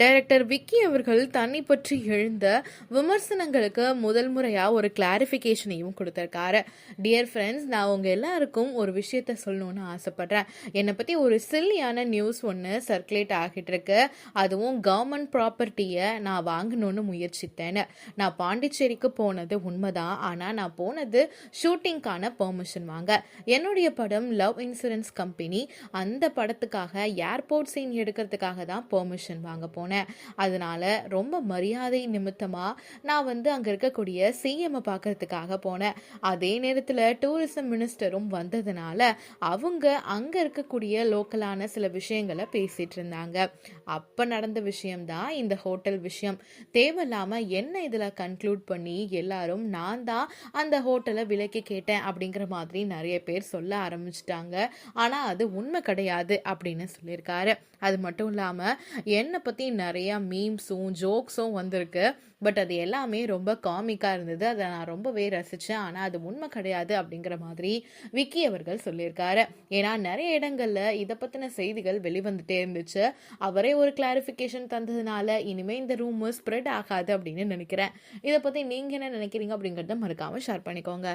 Director Vicky அவர்கள் தன்னை பற்றி எழுந்த விமர்சனங்களுக்கு முதல் முறையாக ஒரு கிளாரிஃபிகேஷனையும் கொடுத்துருக்காரு. டியர் ஃப்ரெண்ட்ஸ் நான் உங்கள் எல்லாருக்கும் ஒரு விஷயத்த சொல்லணும்னு ஆசைப்பட்றேன். என்னை பற்றி ஒரு சில்லியான நியூஸ் ஒன்று சர்க்குலேட் ஆகிட்டு இருக்கு அதுவும் கவர்மெண்ட் ப்ராப்பர்ட்டியை நான் வாங்கணும்னு முயற்சித்தேன் நான் பாண்டிச்சேரிக்கு போனது உண்மைதான். ஆனால் நான் போனது ஷூட்டிங்க்கான பெர்மிஷன் வாங்க. என்னுடைய படம் லவ் இன்சூரன்ஸ் கம்பெனி அந்த படத்துக்காக ஏர்போர்ட் சீன் எடுக்கிறதுக்காக தான் பெர்மிஷன் வாங்க போனேன். போனேன். அதனால ரொம்ப மரியாதை நிமித்தமாக நான் வந்து அங்கே இருக்கக்கூடிய சிஎம்மை பார்க்கறதுக்காக போனேன். அதே நேரத்தில் டூரிசம் மினிஸ்டரும் வந்ததுனால அவங்க அங்கே இருக்கக்கூடிய லோக்கலான சில விஷயங்களை பேசிட்டு இருந்தாங்க. அப்போ நடந்த விஷயம்தான் இந்த ஹோட்டல் விஷயம். தேவையில்லாமல் என்ன இதில் கன்க்ளூட் பண்ணி எல்லாரும் நான் தான் அந்த ஹோட்டலை விலக்கி கேட்டேன் அப்படிங்கிற மாதிரி நிறைய பேர் சொல்ல ஆரம்பிச்சிட்டாங்க. ஆனால் அது உண்மை கிடையாது அப்படின்னு சொல்லியிருக்காரு. அது மட்டும் இல்லாமல் என்னை பற்றி நிறையா மீம்ஸும் ஜோக்ஸும் வந்திருக்கு. பட் அது எல்லாமே ரொம்ப காமிக்காக இருந்தது. அதை நான் ரொம்பவே ரசித்தேன் ஆனால் அது உண்மை கிடையாது அப்படிங்கிற மாதிரி விக்கி அவர்கள் சொல்லியிருக்காரு. ஏன்னா நிறைய இடங்களில் இதை பற்றின செய்திகள் வெளிவந்துட்டே இருந்துச்சு. அவரே ஒரு கிளாரிஃபிகேஷன் தந்ததுனால இனிமேல் இந்த ரூம் ஸ்ப்ரெட் ஆகாது அப்படின்னு நினைக்கிறேன். இதை பற்றி நீங்கள் என்ன நினைக்கிறீங்க அப்படிங்கிறத மறக்காமல் ஷேர் பண்ணிக்கோங்க.